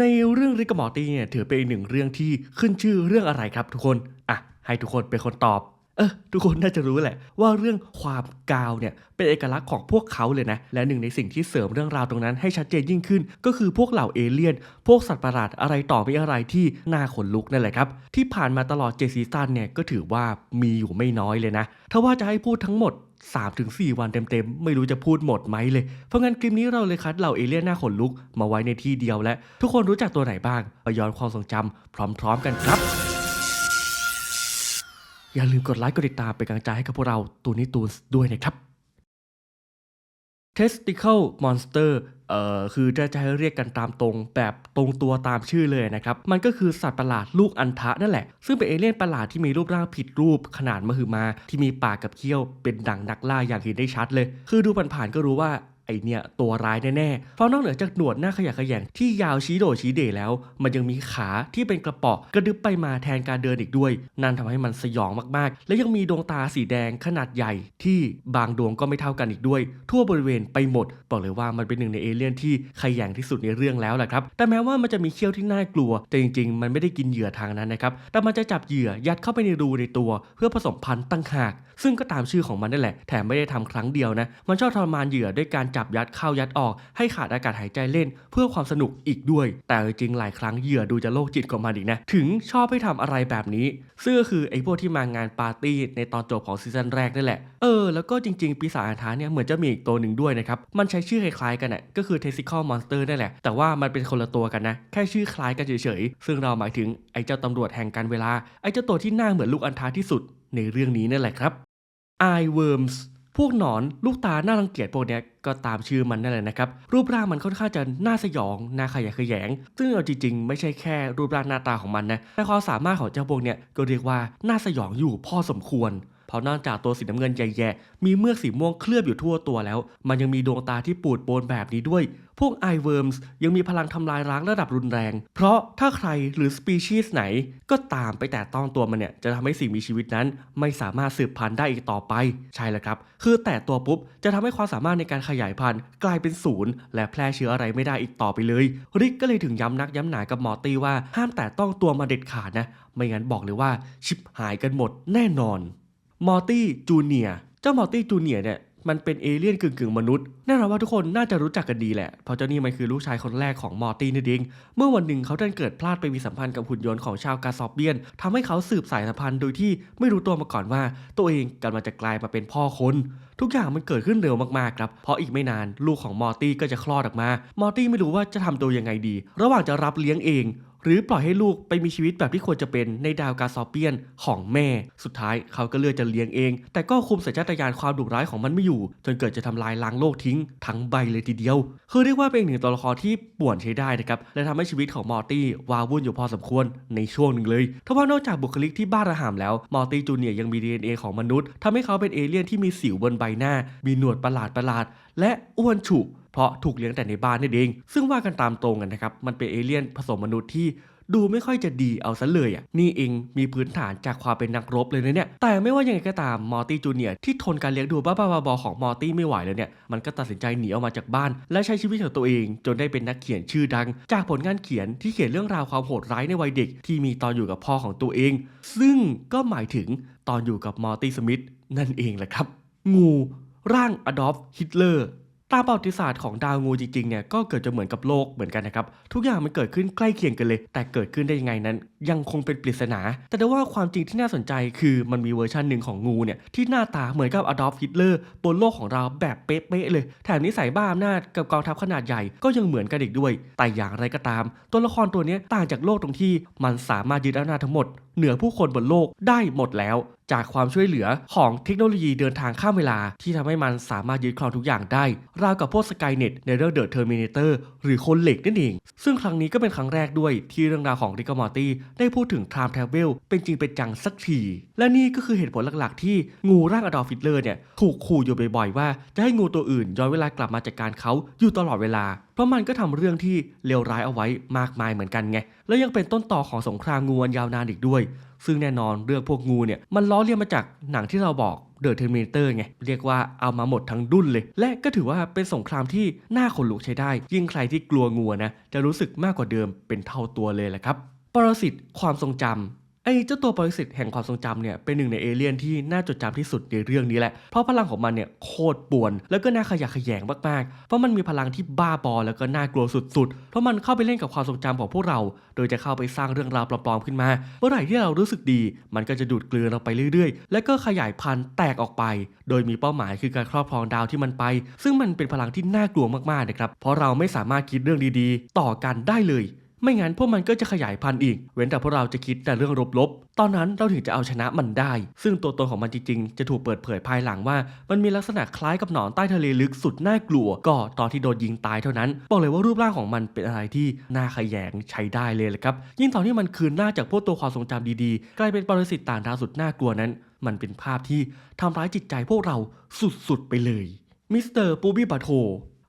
ในเรื่องริกมอร์ตี้เนี่ยถือเป็นอีกหนึ่งเรื่องที่ขึ้นชื่อเรื่องอะไรครับทุกคน อะ ให้ทุกคนเป็นคนตอบ เออทุกคนน่าจะรู้แหละ ว่าเรื่องความกาวเนี่ยเป็นเอกลักษณ์ของพวกเขาเลยนะ และหนึ่งในสิ่งที่เสริมเรื่องราวตรงนั้นให้ชัดเจนยิ่งขึ้น ก็คือพวกเหล่าเอเลี่ยน พวกสัตว์ประหลาดอะไรต่อไม่อะไรที่น่าขนลุกนั่นแหละครับ ที่ผ่านมาตลอดเจซีซันเนี่ยก็ถือว่ามีอยู่ไม่น้อยเลยนะ ถ้าว่าจะให้พูดทั้งหมด3-4 วันเต็มๆ ไม่รู้จะพูดหมดไหมเลย เพราะงั้นคลิปนี้เราเลยคัดเหล่าเอเลี่ยนหน้าขนลุกมาไว้ในที่เดียวและ ทุกคนรู้จักตัวไหนบ้างไปย้อนความทรงจำพร้อม ๆ กันครับ อย่าลืมกดไลค์กดติดตามเป็นกำลังใจให้กับพวกเราตูนี้ตูนส์ด้วยนะครับ Testicle Monster เอ่อคือจะจะให้เรียกกันตามตรงแบบตรงตัวตามชื่อเลยนะครับ มันก็คือสัตว์ประหลาดลูกอันทะนั่นแหละ ซึ่งเป็นเอเลี่ยนประหลาดที่มีรูปร่างผิดรูปขนาดมหึมา ที่มีปากกับเขี้ยวเป็นดั่งนักล่าอย่างเห็นได้ชัดเลย คือดูผ่านๆก็รู้ว่า ไอเนี่ยตัวร้ายแน่ๆเพราะนอกเหนือจากหนวดหน้าขยะแขยงที่ยาวชี้โดชี้เดแล้ว มันยังมีขาที่เป็นกระป๋อกระดึบไปมาแทนการเดินอีกด้วย นั่นทำให้มันสยองมากๆ และยังมีดวงตาสีแดงขนาดใหญ่ ที่บางดวงก็ไม่เท่ากันอีกด้วย ทั่วบริเวณไปหมด บอกเลยว่ามันเป็นหนึ่งในเอเลี่ยนที่ขยงที่สุดในเรื่องแล้วแหละครับ แต่แม้ว่ามันจะมีเขี้ยวที่น่ากลัว แต่จริงๆ มันไม่ได้กินเหยื่อทางนั้นนะครับ แต่มันจะจับเหยื่อยัดเข้าไปในรูในตัว เพื่อผสมพันธุ์ตั้งหาก ซึ่งก็ตามชื่อของมันนั่นแหละ แถมไม่ได้ทำครั้งเดียวนะ มันชอบทรมานเหยื่อด้วยการจับยัดเข้ายัดออกให้ขาดอากาศหายใจเล่น เพื่อความสนุกอีกด้วย แต่จริงหลายครั้งเหยื่อดูจะโรคจิตกว่ามันอีกนะ ถึงชอบให้ทำอะไรแบบนี้ ซึ่งก็คือไอ้พวกที่มางานปาร์ตี้ในตอนจบของซีซั่นแรกนั่นแหละ เออ แล้วก็จริง ๆ ปีศาจอาถรรพ์เนี่ยเหมือนจะมีอีกตัวหนึ่งด้วยนะครับ มันใช้ชื่อคล้ายๆกันน่ะก็คือ Testicle Monster นั่นแหละ แต่ว่ามันเป็นคนละตัวกันนะ แค่ชื่อคล้ายกันเฉยๆ ซึ่งเราหมายถึงไอ้เจ้าตำรวจแห่งการเวลา ไอ้เจ้าตัวที่หน้าเหมือนลูกอันทาที่สุด ในเรื่องนี้นั่นแหละครับ Eye Worms พวกหนอนลูกตาหน้ารังเกียจพวกนี้ก็ตามชื่อมันนั่นแหละนะครับ รูปร่างมันค่อนข้างจะน่าสยองน่าขยะแขยง ซึ่งเอาจริงๆ ไม่ใช่แค่รูปร่างหน้าตาของมันนะแต่ความสามารถของเจ้าพวกเนี้ยก็เรียกว่าน่าสยองอยู่พอสมควร เพราะนอกจากตัวสีน้ำเงินใหญ่ๆมีเมือกสีม่วงเคลือบอยู่ทั่วตัวแล้ว มันยังมีดวงตาที่ปูดโปนแบบนี้ด้วย พวก Eye Worms ยังมีพลังทำลายล้างระดับรุนแรง เพราะถ้าใครหรือสปีชีส์ไหน ก็ตามไปแตะต้องตัวมันเนี่ยจะทำให้สิ่งมีชีวิตนั้น ไม่สามารถสืบพันธุ์ได้อีกต่อไปใช่แล้วครับ คือแตะตัวปุ๊บจะทำให้ความสามารถในการขยายพันธุ์กลายเป็นศูนย์และแพร่เชื้ออะไรไม่ได้อีกต่อไปเลย ริกก็เลยถึงย้ำนักย้ำหนากับหมอตี้ว่าห้ามแตะต้องตัวมาเด็ดขาดนะ ไม่งั้นบอกเลยว่าชิบหายกันหมดแน่นอน มอร์ตี้จูเนียเจ้ามอร์ตี้จูเนียเนี่ยมันเป็นเอเลี่ยนกึ่งกึ่งมนุษย์แน่นอนว่าทุกคนน่าจะรู้จักกันดีแหละ เพราะเจ้านี่มันคือลูกชายคนแรกของมอร์ตี้นั่นเองเมื่อวันหนึ่งเขาดันเกิดพลาดไปมีสัมพันธ์กับหุ่นยนต์ของชาวกาซอบเบียนทำให้เขาสืบสายสัมพันธ์โดยที่ไม่รู้ตัวมาก่อนว่า ตัวเองกำลังจะกลายมาเป็นพ่อคน ทุกอย่างมันเกิดขึ้นเร็วมากๆครับ เพราะอีกไม่นานลูกของมอร์ตี้ก็จะคลอดออกมา มอร์ตี้ไม่รู้ว่าจะทำตัวยังไงดี ระหว่างจะรับเลี้ยงเอง หรือปล่อยให้ลูกไปมีชีวิตแบบที่ควรจะเป็นในดาวกาซอเปียนของแม่ สุดท้ายเขาก็เลือกจะเลี้ยงเอง แต่ก็คุมสัญชาตญาณความดุร้ายของมันไม่อยู่ จนเกิดจะทำลายล้างโลกทิ้ง ทั้งใบเลยทีเดียว คือเรียกว่าเป็นหนึ่งตัวละครที่ป่วนใช้ได้นะครับ และทำให้ชีวิตของมอร์ตี้วาวุ่นอยู่พอสมควรในช่วงหนึ่งเลยทว่านอกจากบุคลิกที่บ้าระห่ำแล้ว มอร์ตี้จูเนียร์ยังมี DNA ของมนุษย์ทำให้เขาเป็นเอเลี่ยนที่มีสิวบนใบหน้า มีหนวดประหลาดประหลาดและอ้วนฉุ เพราะถูกเลี้ยงแต่ในบ้านนั่เอง ซึ่งว่ากันตามตรงกันนะครับ มันเป็นเอเลี่ยนผสมมนุษย์ที่ดูไม่ค่อยจะดีเอาซะเลยอะ นี่เองมีพื้นฐานจากความเป็นนักรบเลยนะเนี่ย แต่ไม่ว่ายังไงก็ตามมอร์ตี้จูเนียร์ที่ทนการเลี้ยงดูบ้าๆบอๆของมอร์ตี้ไม่ไหวแล้วเนี่ย มันก็ตัดสินใจหนีออกมาจากบ้าน และใช้ชีวิตของตัวเอง จนได้เป็นนักเขียนชื่อดัง จากผลงานเขียนที่เขียนเรื่องราวความโหดร้ายในวัยเด็ก ที่มีตอนอยู่กับพ่อของตัวเอง ซึ่งก็หมายถึงตอนอยู่กับมอร์ตี้สมิธนั่นเองแหละครับ งู ร่างอดอล์ฟฮิตเลอร์ ตามประวัติศาสตร์ของดาวงูจริงๆเนี่ยก็เกิดจะเหมือนกับโลกเหมือนกันนะครับ ทุกอย่างมันเกิดขึ้นใกล้เคียงกันเลย แต่เกิดขึ้นได้ยังไงนั้น ยังคงเป็นปริศนา แต่ได้ว่าความจริงที่น่าสนใจคือมันมีเวอร์ชันหนึ่งของงูเนี่ยที่หน้าตาเหมือนกับอดอล์ฟฮิตเลอร์บนโลกของเราแบบเป๊ะๆเลย แถมนิสัยบ้าอำนาจกับกองทัพขนาดใหญ่ก็ยังเหมือนกันอีกด้วย แต่อย่างไรก็ตาม ตัวละครตัวนี้ต่างจากโลกตรงที่มันสามารถยึดอำนาจทั้งหมดเหนือผู้คนบนโลกได้หมดแล้ว จากความช่วยเหลือของเทคโนโลยีเดินทางข้ามเวลา ที่ทำให้มันสามารถยึดครองทุกอย่างได้ ราวกับพวกสกายเน็ตในเรื่องเดอะเทอร์มินเตอร์หรือคนเหล็กนั่นเอง ซึ่งครั้งนี้ก็เป็นครั้งแรกด้วยที่เรื่องราวของริกมอร์ตี้ได้พูดถึงไทม์ทราเวลเป็นจริงเป็นจังสักที และนี่ก็คือเหตุผลหลักๆ ที่งูร่างอดอลฟิตเลอร์เนี่ยถูกขู่อยู่บ่อยๆว่าจะให้งูตัวอื่นย้อนเวลากลับมาจัดการเขาอยู่ตลอดเวลาเพราะมันก็ทำเรื่องที่เลวร้ายเอาไว้มากมายเหมือนกันไง แล้วยังเป็นต้นต่อของสงครามงูอันยาวนานอีกด้วย ซึ่งแน่นอนเรื่องพวกงูเนี่ยมันล้อเลียนมาจากหนังที่เราบอก The Terminator ไง เรียกว่าเอามาหมดทั้งดุนเลย และก็ถือว่าเป็นสงครามที่น่าขนลุกใช้ได้ ยิ่งใครที่กลัวงูนะจะรู้สึกมากกว่าเดิมเป็นเท่าตัวเลยแหละครับ ปรสิตความทรงจำ ไอ้เจ้าตัวปรสิตแห่งความทรงจำเนี่ยเป็นหนึ่งในเอเลี่ยนที่น่าจดจำที่สุดในเรื่องนี้แหละ เพราะพลังของมันเนี่ยโคตรป่วน แล้วก็น่าขยะแขยงมากๆ เพราะมันมีพลังที่บ้าบอแล้วก็น่ากลัวสุดๆ เพราะมันเข้าไปเล่นกับความทรงจำของพวกเรา โดยจะเข้าไปสร้างเรื่องราวปลอมๆขึ้นมา เมื่อไหร่ที่เรารู้สึกดี มันก็จะดูดกลืนเราไปเรื่อยๆ และก็ขยายพันธุ์แตกออกไป โดยมีเป้าหมายคือการครอบครองดาวที่มันไป ซึ่งมันเป็นพลังที่น่ากลัวมากๆนะครับ เพราะเราไม่สามารถคิดเรื่องดีๆ ต่อกันได้เลย ไม่งั้นพวกมันก็จะขยายพันธุ์อีก เว้นแต่พวกเราจะคิดแต่เรื่องลบๆ ตอนนั้นเราถึงจะเอาชนะมันได้ ซึ่งตัวตนของมันจริงๆ จะถูกเปิดเผยภายหลังว่า มันมีลักษณะคล้ายกับหนอนใต้ทะเลลึกสุดน่ากลัว ก็ตอนที่โดนยิงตายเท่านั้น บอกเลยว่ารูปร่างของมันเป็นอะไรที่น่าขยงใช้ได้เลยแหละครับ ยิ่งตอนที่มันคืนหน้าจากพวกตัวความทรงจำดีๆ กลายเป็นปรสิตต่างดาวสุดน่ากลัวนั้น มันเป็นภาพที่ทำร้ายจิตใจพวกเราสุดๆไปเลยมิสเตอร์ปูบี้บัตโฮ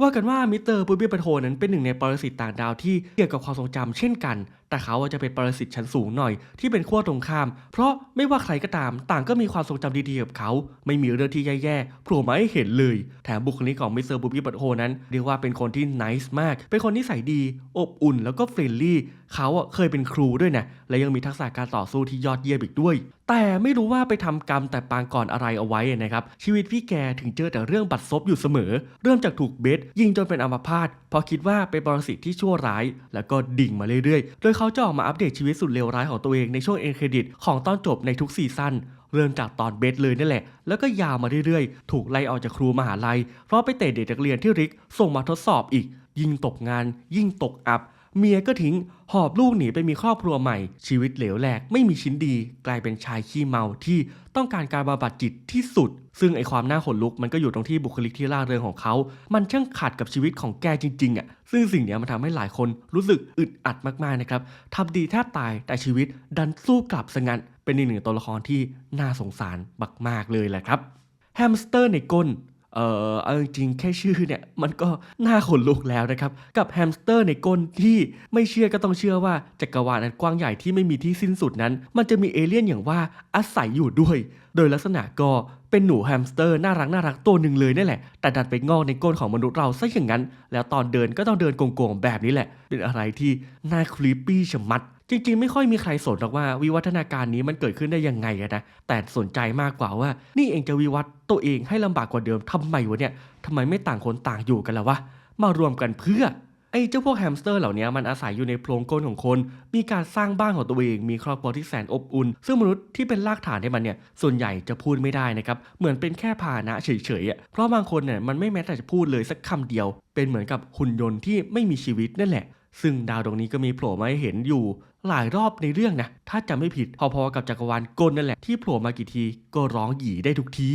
ว่ากันว่ามิสเตอร์ปูบี้บัตโทนั้นเป็นหนึ่งในปรสิตต่างดาวที่เกี่ยวกับความทรงจำเช่นกันแต่เขาจะเป็นปรสิตชั้นสูงหน่อยที่เป็นขั้วตรงข้าม เพราะไม่ว่าใครก็ตามต่างก็มีความทรงจำดีๆกับเขา ไม่มีเรื่องที่แย่ๆโผล่มาให้เห็นเลย แถมบุคลิกของมิสเตอร์ปูบี้บัตโฮนั้นเรียกว่าเป็นคนที่นิสมาก เป็นคนที่ใส่ดี อบอุ่นแล้วก็เฟรนลี่เขาอะเคยเป็นครูด้วยนะ และยังมีทักษะการต่อสู้ที่ยอดเยี่ยมอีกด้วย แต่ไม่รู้ว่าไปทำกรรมแต่ปางก่อนอะไรเอาไว้นะครับ ชีวิตพี่แกถึงเจอแต่เรื่องบัดซบอยู่เสมอ เริ่มจากถูกเบสยิงจนเป็นอัมพาตพราะคิดว่าเป็นปรสิตที่ชั่วร้าย แล้วก็ดิ่งมาเรื่อยๆ โดยเขาจะออกมาอัปเดตชีวิตสุดเลวร้ายของตัวเองในช่วงเอ็นเครดิตของตอนจบในทุกซีซั่นเริ่มจากตอนเบสเลยนั่นแหละ แล้วก็ยาวมาเรื่อยๆ ถูกไล่ออกจากครูมหาลัย เพราะไปเตะเด็กนักเรียนที่ริกส่งมาทดสอบอีก ยิ่งตกงาน ยิ่งตกอับ เมียก็ทิ้ง หอบลูกหนีไปมีครอบครัวใหม่ ชีวิตเหลวแหลกไม่มีชิ้นดี กลายเป็นชายขี้เมาที่ต้องการการบำบัดจิตที่สุด ซึ่งไอความน่าขนลุกมันก็อยู่ตรงที่บุคลิกที่ร่าเริงของเขา มันช่างขัดกับชีวิตของแกจริงๆอะ ซึ่งสิ่งนี้มันทำให้หลายคนรู้สึกอึดอัดมากๆนะครับทำดีแทบตายแต่ชีวิตดันสู้กลับซะงั้นเป็นอีกหนึ่งตัวละครที่น่าสงสารมากๆเลยแหละครับ แฮมสเตอร์ในก้น เออเอาจริงแค่ชื่อเนี่ยมันก็น่าขนลุกแล้วนะครับ กับแฮมสเตอร์ในก้นที่ไม่เชื่อก็ต้องเชื่อว่าจักรวาลอันกว้างใหญ่ที่ไม่มีที่สิ้นสุดนั้น มันจะมีเอเลี่ยนอย่างว่าอาศัยอยู่ด้วย โดยลักษณะก็เป็นหนูแฮมสเตอร์น่ารักน่ารักตัวหนึ่งเลยนั่แหละ แต่ดันไปงอกในก้นของมนุษย์เราซะอย่างนั้น แล้วตอนเดินก็ต้องเดินโกงๆแบบนี้แหละ เป็นอะไรที่น่าคลีปปี้ชะมัด จริงๆ ไม่ค่อยมีใครสนหรอกว่าวิวัฒนาการนี้มันเกิดขึ้นได้ยังไงนะ แต่สนใจมากกว่าว่า นี่เองจะวิวัฒน์ตัวเองให้ลำบากกว่าเดิมทำไมวะเนี่ยทำไมไม่ต่างคนต่างอยู่กันล่ะวะ มารวมกันเพื่อ ไอ้เจ้าพวกแฮมสเตอร์เหล่านี้มันอาศัยอยู่ในโพรงก้นของคน มีการสร้างบ้านของตัวเอง มีครอบครัวที่แสนอบอุ่น ซึ่งมนุษย์ที่เป็นรากฐานให้มันเนี่ย ส่วนใหญ่จะพูดไม่ได้นะครับ เหมือนเป็นแค่พาหนะเฉยๆอะ เพราะบางคนเนี่ยมันไม่แม้แต่จะพูดเลยสักคำเดียว เป็นเหมือนกับหุ่นยนต์ที่ไม่มีชีวิตนั่นแหละซึ่งดาวดวงนี้ก็มีโผล่มาให้เห็นอยู่ หลายรอบในเรื่องนะ ถ้าจำไม่ผิดพอๆกับจักรวาลกลนั่นแหละที่โผล่มากี่ทีก็ร้องหยีได้ทุกที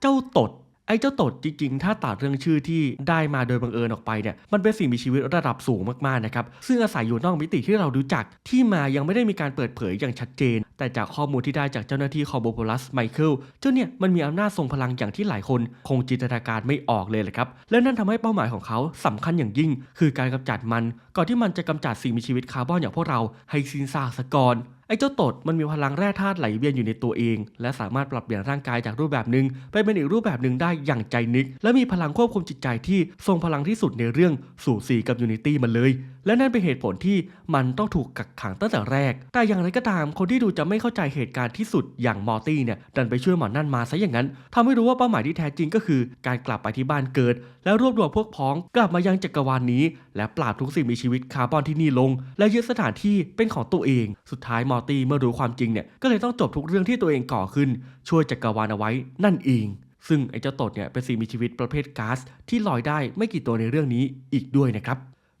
เจ้าตด ไอ้เจ้าตดจริงๆ ถ้าตัดเรื่องชื่อที่ได้มาโดยบังเอิญออกไปเนี่ย มันเป็นสิ่งมีชีวิตระดับสูงมากๆนะครับ ซึ่งอาศัยอยู่นอกมิติที่เรารู้จัก ที่มายังไม่ได้มีการเปิดเผยอย่างชัดเจน แต่จากข้อมูลที่ได้จากเจ้าหน้าที่คอโบโพลัสไมเคิล เจ้าเนี่ยมันมีอำนาจทรงพลังอย่างที่หลายคน คงจินตนาการไม่ออกเลยแหละครับ และนั่นทำให้เป้าหมายของเขาสำคัญอย่างยิ่ง คือการกำจัดมัน ก่อนที่มันจะกำจัดสิ่งมีชีวิตคาร์บอนอย่างพวกเราให้สิ้นซากซะก่อน ไอ้เจ้าตดมันมีพลังแร่ธาตุไหลเวียนอยู่ในตัวเอง และสามารถปรับเปลี่ยนร่างกายจากรูปแบบหนึ่งไปเป็นอีกรูปแบบหนึ่งได้อย่างใจนึก และมีพลังควบคุมจิตใจที่ทรงพลังที่สุดในเรื่องสู่สีกับยูนิตี้มันเลย และนั่นเป็นเหตุผลที่มันต้องถูกกักขังตั้งแต่แรก แต่อย่างไรก็ตามคนที่ดูจะไม่เข้าใจเหตุการณ์ที่สุดอย่างมอร์ตี้เนี่ยดันไปช่วยหมอนนั่นมาซะอย่างนั้นทำให้รู้ว่าเป้าหมายที่แท้จริงก็คือ การกลับไปที่บ้านเกิด แล้วรวบรวมพวกพ้องกลับมายังจักรวาลนี้ และปราบทุกสิ่งมีชีวิตคาร์บอนที่นี่ลง และยึดสถานที่เป็นของตัวเอง สุดท้ายมอร์ตี้เมื่อรู้ความจริงเนี่ยก็เลยต้องจบทุกเรื่องที่ตัวเองก่อขึ้น ช่วยจักรวาลเอาไว้นั่นเอง ซึ่งไอ้เจ้าตดเนี่ยเป็นสิ่งมีชีวิตประเภทก๊าซที่ลอยได้ไม่กี่ตัวในเรื่องนี้อีกด้วยนะครับ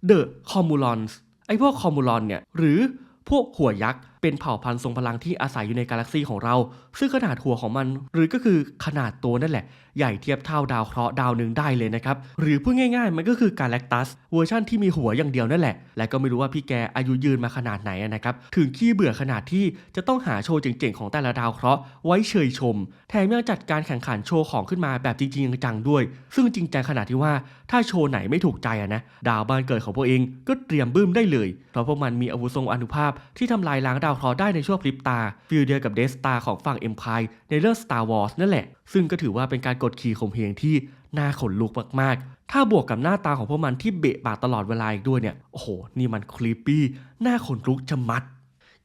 The c o m m u l o n s ไอ้พวกคอมูลอนเนี่ยหรือพวกหัวยักษ์ เป็นเผ่าพันธุ์ทรงพลังที่อาศัยอยู่ในกาแล็กซีของเรา ซึ่งขนาดหัวของมัน หรือก็คือขนาดตัวนั่นแหละ ใหญ่เทียบเท่าดาวเคราะห์ดาวหนึ่งได้เลยนะครับ หรือพูดง่ายๆ มันก็คือกาแล็กตัสเวอร์ชั่นที่มีหัวอย่างเดียวนั่นแหละ และก็ไม่รู้ว่าพี่แกอายุยืนมาขนาดไหนนะครับ ถึงขี้เบื่อขนาดที่จะต้องหาโชว์เจ๋งๆของแต่ละดาวเคราะห์ไว้เชยชม แถมยังจัดการแข่งขันโชว์ของขึ้นมาแบบจริงๆจังๆด้วย ซึ่งจริงจังขนาดที่ว่าถ้าโชว์ไหนไม่ถูกใจนะดาวบ้านเกิดของพวกเองก็เตรียมบึ้มได้เลยเพราะพวกมันมีอาวุธทรงอนุภาพที่ทำลายล้างดาวเคราะห์ได้ในช่วงพริบตาฟิลเดียวกับเดสตาของฝั่งเอ็มพายในเรื่อง Star Wars นั่นแหละ ซึ่งก็ถือว่าเป็นการกดขี่ข่มเหงที่น่าขนลุกมากๆ ถ้าบวกกับหน้าตาของพวกมันที่เบะปากตลอดเวลาอีกด้วยเนี่ย โอ้โห นี่มันคลีปปี้น่าขนลุกชะมัด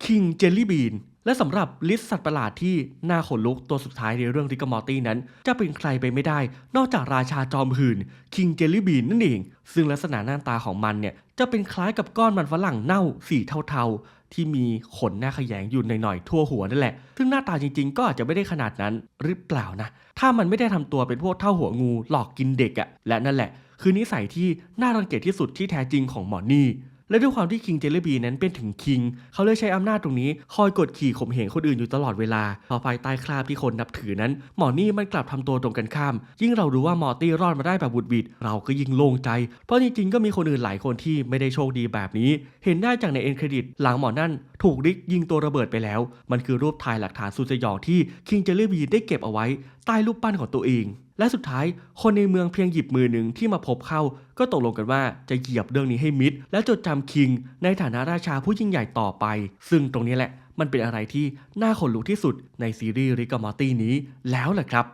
คิงเจลลี่บีนและสำหรับลิสต์สัตว์ประหลาดที่น่าขนลุกตัวสุดท้ายในเรื่องริกมอร์ตี้นั้น จะเป็นใครไปไม่ได้ นอกจากราชาจอมหื่นคิงเจลลี่บีนนั่นเอง ซึ่งลักษณะหน้าตาของมันเนี่ย จะเป็นคล้ายกับก้อนมันฝรั่งเน่าสีเทาๆ ที่มีขนหน้าขยงอยู่หน่อยๆทั่วหัวนั่นแหละ ซึ่งหน้าตาจริงๆ ก็อาจจะไม่ได้ขนาดนั้นหรือเปล่านะ ถ้ามันไม่ได้ทำตัวเป็นพวกเท่าหัวงูหลอกกินเด็กอะและนั่นแหละ คือนิสัยที่น่ารังเกียจที่สุดที่แท้จริงของหมอนี่ และด้วยความที่คิงเจลลี่บีนั้นเป็นถึงคิง เขาเลยใช้อำนาจตรงนี้คอยกดขี่ข่มเหงคนอื่นอยู่ตลอดเวลาพอภายใต้คราบที่คนนับถือนั้น หมอนี่มันกลับทำตัวตรงกันข้าม ยิ่งเรารู้ว่ามอร์ตี้รอดมาได้แบบบุดบิด เราก็ยิ่งโล่งใจ เพราะจริงๆก็มีคนอื่นหลายคนที่ไม่ได้โชคดีแบบนี้ เห็นได้จากในเอ็นเครดิตหลังหมอนั่น ถูกริกยิงตัวระเบิดไปแล้ว มันคือรูปถ่ายหลักฐานสุดสยองที่คิงเจลลี่บีได้เก็บเอาไว้ใต้รูปปั้นของตัวเองและสุดท้ายคนในเมืองเพียงหยิบมือหนึ่งที่มาพบเข้า ก็ตกลงกันว่าจะเหยียบเรื่องนี้ให้มิด และจดจำคิง ในฐานะราชาผู้ยิ่งใหญ่ต่อไป ซึ่งตรงนี้แหละ มันเป็นอะไรที่น่าขนลุกที่สุดในซีรีส์ริกอมอร์ตี้นี้แล้วแหละครับ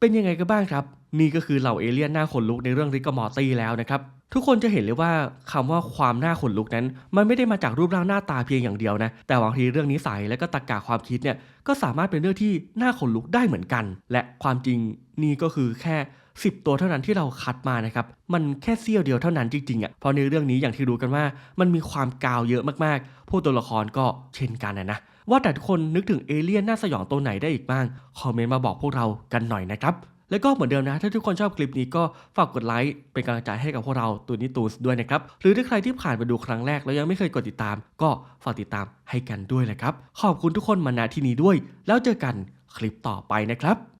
เป็นยังไงกันบ้างครับ นี่ก็คือเหล่าเอเลี่ยนหน้าขนลุกในเรื่องริกอมอร์ตี้แล้วนะครับ ทุกคนจะเห็นเลยว่าคำว่าความน้าขนลุกนั้น มันไม่ได้มาจากรูปร่างหน้าตาเพียงอย่างเดียวนะ แต่บางทีเรื่องนิสัยและก็ตรรกะความคิดเนี่ยก็สามารถเป็นเรื่องที่น่าขนลุกได้เหมือนกัน และความจริงนี่ก็คือแค่ 10 ตัวเท่านั้นที่เราคัดมานะครับมันแค่เสี้ยวเดียวเท่านั้นจริงๆอะเพราะในเรื่องนี้อย่างที่รู้กันว่า มันมีความกาวเยอะมากๆผู้ตัวละครก็เช่นกันนะนะว่าแต่ทุกคนนึกถึงเอเลี่ยนน่าสยองตัวไหนได้อีกบ้างคอมเมนต์มาบอกพวกเรากันหน่อยนะครับ แล้วก็เหมือนเดิมนะ ถ้าทุกคนชอบคลิปนี้ก็ฝากกดไลค์เป็นกำลังใจให้กับพวกเราตัวนี้ตูนด้วยนะครับ หรือถ้าใครที่ผ่านมาดูครั้งแรกแล้วยังไม่เคยกดติดตาม ก็ฝากติดตามให้กันด้วยนะครับ ขอบคุณทุกคนมาณที่นี้ด้วย แล้วเจอกันคลิปต่อไปนะครับ